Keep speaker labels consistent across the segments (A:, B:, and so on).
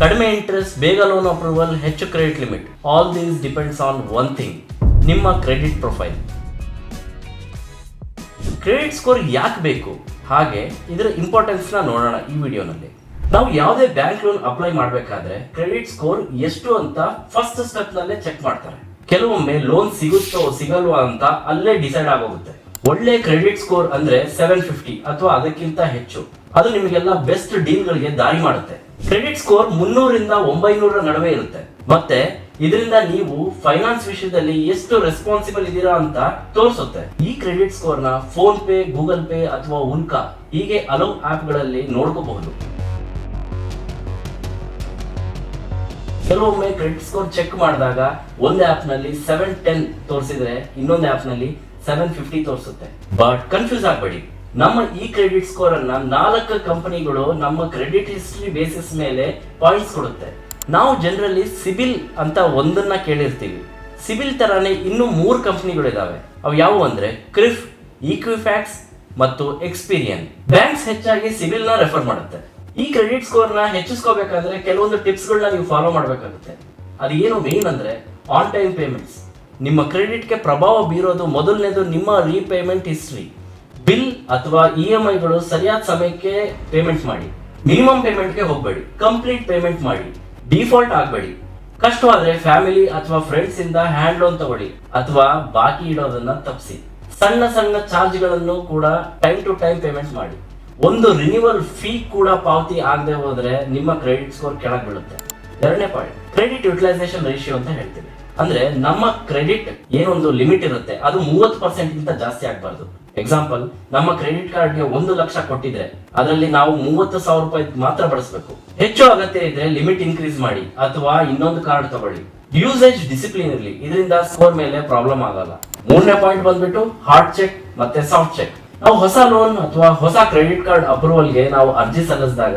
A: ಕಡಿಮೆ ಇಂಟ್ರೆಸ್ಟ್ ಬೇಗ loan approval ಹೆಚ್ಚು credit limit all these depends on one thing ನಿಮ್ಮ ಕ್ರೆಡಿಟ್ ಪ್ರೊಫೈಲ್ ಕ್ರೆಡಿಟ್ ಸ್ಕೋರ್ ಯಾಕೆ ಬೇಕು? ಹಾಗೆ ಇದರ ಇಂಪಾರ್ಟೆನ್ಸ್ನ ನೋಡೋಣ ಈ ವಿಡಿಯೋನಲ್ಲಿ. ನಾವು ಯಾವುದೇ ಬ್ಯಾಂಕ್ ಲೋನ್ ಅಪ್ಲೈ ಮಾಡಬೇಕಾದ್ರೆ ಕ್ರೆಡಿಟ್ ಸ್ಕೋರ್ ಎಷ್ಟು ಅಂತ ಫಸ್ಟ್ ಸ್ಟೆಪ್ ನಲ್ಲೇ ಚೆಕ್ ಮಾಡ್ತಾರೆ. ಕೆಲವೊಮ್ಮೆ ಲೋನ್ ಸಿಗುತ್ತೋ ಸಿಗಲ್ವಾ ಅಂತ ಅಲ್ಲೇ ಡಿಸೈಡ್ ಆಗೋಗುತ್ತೆ. ಒಳ್ಳೆ ಕ್ರೆಡಿಟ್ ಸ್ಕೋರ್ ಅಂದ್ರೆ ಸೆವೆನ್ ಫಿಫ್ಟಿ ಅಥವಾ ಅದಕ್ಕಿಂತ ಹೆಚ್ಚು. ಅದು ನಿಮಗೆಲ್ಲ ಬೆಸ್ಟ್ ಡೀಲ್ ಗಳಿಗೆ ದಾರಿ ಮಾಡುತ್ತೆ. ಕ್ರೆಡಿಟ್ ಸ್ಕೋರ್ ಮುನ್ನೂರಿಂದ ಒಂಬೈನೂರ ನಡುವೆ ಇರುತ್ತೆ. ಮತ್ತೆ ಇದರಿಂದ ನೀವು ಫೈನಾನ್ಸ್ ವಿಷಯದಲ್ಲಿ ಎಷ್ಟು ರೆಸ್ಪಾನ್ಸಿಬಲ್ ಇದ್ದೀರಾ ಅಂತ ತೋರಿಸುತ್ತೆ. ಈ ಕ್ರೆಡಿಟ್ ಸ್ಕೋರ್ನ ಫೋನ್ ಪೇ ಗೂಗಲ್ ಪೇ ಅಥವಾ ಉನ್ಕಾ ಹೀಗೆ ಹಲವು ಆಪ್ಗಳಲ್ಲಿ ನೋಡ್ಕೋಬಹುದು. ಕೆಲವೊಮ್ಮೆ ಕ್ರೆಡಿಟ್ ಸ್ಕೋರ್ ಚೆಕ್ ಮಾಡಿದಾಗ ಒಂದೇ ಆಪ್ನಲ್ಲಿ ಸೆವೆನ್ ಟೆನ್ ತೋರಿಸಿದ್ರೆ ಇನ್ನೊಂದು ಆಪ್ನಲ್ಲಿ ಸೆವೆನ್ ಫಿಫ್ಟಿ ತೋರಿಸುತ್ತೆ. ಬಟ್ ಕನ್ಫ್ಯೂಸ್ ಆಗಬೇಡಿ. ನಮ್ಮ ಈ ಕ್ರೆಡಿಟ್ ಸ್ಕೋರ್ ಅನ್ನ ನಾಲ್ಕು ಕಂಪನಿಗಳು ನಮ್ಮ ಕ್ರೆಡಿಟ್ ಹಿಸ್ಟ್ರಿ ಬೇಸಿಸ್ ಮೇಲೆ ಪಾಯಿಂಟ್ಸ್ ಕೊಡುತ್ತೆ. ನಾವು ಜನರಲಿ ಸಿಬಿಲ್ ಅಂತ ಒಂದನ್ನ ಕೇಳಿರ್ತೀವಿ. ಸಿಬಿಲ್ ತರಾನೇ ಇನ್ನು ಮೂರು ಕಂಪನಿಗಳು ಇದಾವೆ ಅವು ಯಾವುವು ಅಂದ್ರೆ ಕ್ರಿಫ್, ಈಕ್ವಿಫ್ಯಾಕ್ಸ್ ಮತ್ತು ಎಕ್ಸ್ಪೀರಿಯನ್. ಬ್ಯಾಂಕ್ಸ್ ಹೆಚ್ಚಾಗಿ ಸಿಬಿಲ್ನ ರೆಫರ್ ಮಾಡುತ್ತೆ. ಈ ಕ್ರೆಡಿಟ್ ಸ್ಕೋರ್ನ ಹೆಚ್ಚಿಸ್ಕೋಬೇಕಾದ್ರೆ ಕೆಲವೊಂದು ಟಿಪ್ಸ್ ಗಳನ್ನ ನೀವು ಫಾಲೋ ಮಾಡಬೇಕಾಗುತ್ತೆ. ಅದು ಏನು ಮೇನ್ ಅಂದ್ರೆ ಆನ್ ಟೈಮ್ ಪೇಮೆಂಟ್ಸ್ ನಿಮ್ಮ ಕ್ರೆಡಿಟ್ಗೆ ಪ್ರಭಾವ ಬೀರೋದು ಮೊದಲನೇದು ನಿಮ್ಮ ರೀಪೇಮೆಂಟ್ ಹಿಸ್ಟ್ರಿ ಬಿಲ್ ಅಥವಾ ಇ ಎಂ ಐಗಳು ಸರಿಯಾದ ಸಮಯಕ್ಕೆ ಪೇಮೆಂಟ್ ಮಾಡಿ. ಮಿನಿಮಮ್ ಪೇಮೆಂಟ್ಗೆ ಹೋಗಬೇಡಿ. ಕಂಪ್ಲೀಟ್ ಪೇಮೆಂಟ್ ಮಾಡಿ. ಡಿಫಾಲ್ಟ್ ಆಗಬೇಡಿ. ಕಷ್ಟವಾದ್ರೆ ಫ್ಯಾಮಿಲಿ ಅಥವಾ ಫ್ರೆಂಡ್ಸ್ ಇಂದ ಹ್ಯಾಂಡ್ ಲೋನ್ ತಗೊಳ್ಳಿ ಅಥವಾ ಬಾಕಿ ಇಡೋದನ್ನ ತಪ್ಪಿಸಿ ಸಣ್ಣ ಸಣ್ಣ ಚಾರ್ಜ್ಗಳನ್ನು ಕೂಡ ಟೈಮ್ ಟು ಟೈಮ್ ಪೇಮೆಂಟ್ ಮಾಡಿ. ಒಂದು ರಿನ್ಯೂವಲ್ ಫೀ ಕೂಡ ಪಾವತಿ ಆಗದೆ ಹೋದ್ರೆ ನಿಮ್ಮ ಕ್ರೆಡಿಟ್ ಸ್ಕೋರ್ ಕೆಳಗೆ ಬೀಳುತ್ತೆ. ಎರಡನೇ ಪಾಯಿಂಟ್ ಕ್ರೆಡಿಟ್ ಯುಟಿಲೈಸೇಷನ್ ರೇಷಿಯೋ ಅಂತ ಹೇಳ್ತೀವಿ. ಅಂದ್ರೆ ನಮ್ಮ ಕ್ರೆಡಿಟ್ ಏನೊಂದು ಲಿಮಿಟ್ ಇರುತ್ತೆ. ಅದು ಮೂವತ್ತು ಪರ್ಸೆಂಟ್ ಗಿಂತ ಜಾಸ್ತಿ ಆಗಬಾರ್ದು. ಎಕ್ಸಾಂಪಲ್ ನಮ್ಮ ಕ್ರೆಡಿಟ್ ಕಾರ್ಡ್ಗೆ ಒಂದು ಲಕ್ಷ ಕೊಟ್ಟಿದ್ರೆ, ಅದರಲ್ಲಿ ನಾವು ಮೂವತ್ತು ಸಾವಿರ ರೂಪಾಯಿ ಮಾತ್ರ ಬಳಸಬೇಕು. ಹೆಚ್ಚು ಅಗತ್ಯ ಇದ್ರೆ ಲಿಮಿಟ್ ಇನ್ಕ್ರೀಸ್ ಮಾಡಿ, ಅಥವಾ ಇನ್ನೊಂದು ಕಾರ್ಡ್ ತಗೊಳ್ಳಿ. ಯೂಸೇಜ್ ಡಿಸಿಪ್ಲಿನ್ ಇರಲಿ, ಇದರಿಂದ ಸ್ಕೋರ್ ಮೇಲೆ ಪ್ರಾಬ್ಲಮ್ ಆಗಲ್ಲ. ಮೂರನೇ ಪಾಯಿಂಟ್ ಬಂದ್ಬಿಟ್ಟು ಹಾರ್ಡ್ ಚೆಕ್ ಮತ್ತೆ ಸಾಫ್ಟ್ ಚೆಕ್ ನಾವು ಹೊಸ ಲೋನ್ ಅಥವಾ ಹೊಸ ಕ್ರೆಡಿಟ್ ಕಾರ್ಡ್ ಅಪ್ರೂವಲ್ಗೆ ನಾವು ಅರ್ಜಿ ಸಲ್ಲಿಸಿದಾಗ,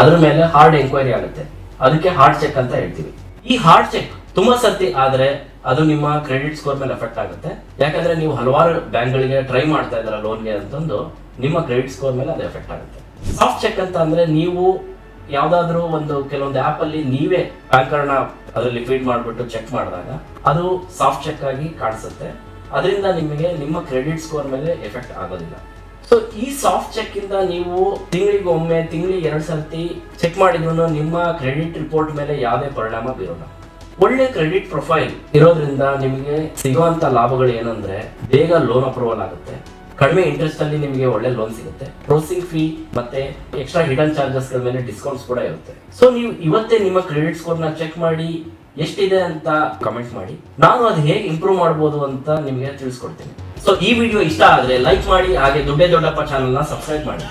A: ಅದ್ರ ಮೇಲೆ ಹಾರ್ಡ್ ಎಂಕ್ವೈರಿ ಆಗುತ್ತೆ. ಅದಕ್ಕೆ ಹಾರ್ಡ್ ಚೆಕ್ ಅಂತ ಹೇಳ್ತೀವಿ. ಈ ಹಾರ್ಡ್ ಚೆಕ್ ತುಂಬಾ ಸರ್ತಿ ಆದ್ರೆ ಅದು ನಿಮ್ಮ ಕ್ರೆಡಿಟ್ ಸ್ಕೋರ್ ಮೇಲೆ ಎಫೆಕ್ಟ್ ಆಗುತ್ತೆ. ಯಾಕಂದ್ರೆ ನೀವು ಹಲವಾರು ಬ್ಯಾಂಕ್ಗಳಿಗೆ ಟ್ರೈ ಮಾಡ್ತಾ ಇದ್ದೀರಾ ಲೋನ್ಗೆ ಅಂತಂದು, ನಿಮ್ಮ ಕ್ರೆಡಿಟ್ ಸ್ಕೋರ್ ಮೇಲೆ ಅದು ಎಫೆಕ್ಟ್ ಆಗುತ್ತೆ. ಸಾಫ್ಟ್ ಚೆಕ್ ಅಂತ ಅಂದ್ರೆ ನೀವು ಯಾವ್ದಾದ್ರು ಒಂದು ಕೆಲವೊಂದು ಆಪ್ ಅಲ್ಲಿ ನೀವೇ ಬ್ಯಾಂಕ್ ಅದ್ರಲ್ಲಿ ಅದರಲ್ಲಿ ಫೀಡ್ ಮಾಡಿಬಿಟ್ಟು ಚೆಕ್ ಮಾಡಿದಾಗ ಅದು ಸಾಫ್ಟ್ ಚೆಕ್ ಆಗಿ ಕಾಣಿಸುತ್ತೆ. ಅದರಿಂದ ನಿಮಗೆ ನಿಮ್ಮ ಕ್ರೆಡಿಟ್ ಸ್ಕೋರ್ ಮೇಲೆ ಎಫೆಕ್ಟ್ ಆಗೋದಿಲ್ಲ. ಸೊ ಈ ಸಾಫ್ಟ್ ಚೆಕ್ ಇಂದ ನೀವು ತಿಂಗಳಿಗೆ ಒಮ್ಮೆ ತಿಂಗಳಿಗೆ ಎರಡು ಸರ್ತಿ ಚೆಕ್ ಮಾಡಿದ್ರು ನಿಮ್ಮ ಕ್ರೆಡಿಟ್ ರಿಪೋರ್ಟ್ ಮೇಲೆ ಯಾವುದೇ ಪರಿಣಾಮ ಬೀರೋಲ್ಲ. ಒಳ್ಳೆ ಕ್ರೆಡಿಟ್ ಪ್ರೊಫೈಲ್ ಇರೋದ್ರಿಂದ ನಿಮಗೆ ಸಿಗುವಂತ ಲಾಭಗಳು ಏನಂದ್ರೆ ಬೇಗ ಲೋನ್ ಅಪ್ರೂವಲ್ ಆಗುತ್ತೆ. ಕಡಿಮೆ ಇಂಟ್ರೆಸ್ಟ್ ಅಲ್ಲಿ ನಿಮಗೆ ಒಳ್ಳೆ ಲೋನ್ ಸಿಗುತ್ತೆ. ಪ್ರೋಸಿಂಗ್ ಫೀ ಮತ್ತೆ ಎಕ್ಸ್ಟ್ರಾ ಹಿಡನ್ ಚಾರ್ಜಸ್ಗಳ ಮೇಲೆ ಡಿಸ್ಕೌಂಟ್ಸ್ ಕೂಡ ಇರುತ್ತೆ. ಸೊ ನೀವು ಇವತ್ತೇ ನಿಮ್ಮ ಕ್ರೆಡಿಟ್ ಸ್ಕೋರ್ನ ಚೆಕ್ ಮಾಡಿ ಎಷ್ಟಿದೆ ಅಂತ ಕಮೆಂಟ್ ಮಾಡಿ. ನಾನು ಅದು ಹೇಗೆ ಇಂಪ್ರೂವ್ ಮಾಡಬಹುದು ಅಂತ ನಿಮಗೆ ತಿಳಿಸ್ಕೊಡ್ತೀನಿ. ಸೊ ಈ ವಿಡಿಯೋ ಇಷ್ಟ ಆದ್ರೆ ಲೈಕ್ ಮಾಡಿ, ಹಾಗೆ ದೊಡ್ಡ ದೊಡ್ಡಪ್ಪ ಚಾನಲ್ನ ಸಬ್ಸ್ಕ್ರೈಬ್ ಮಾಡಿ.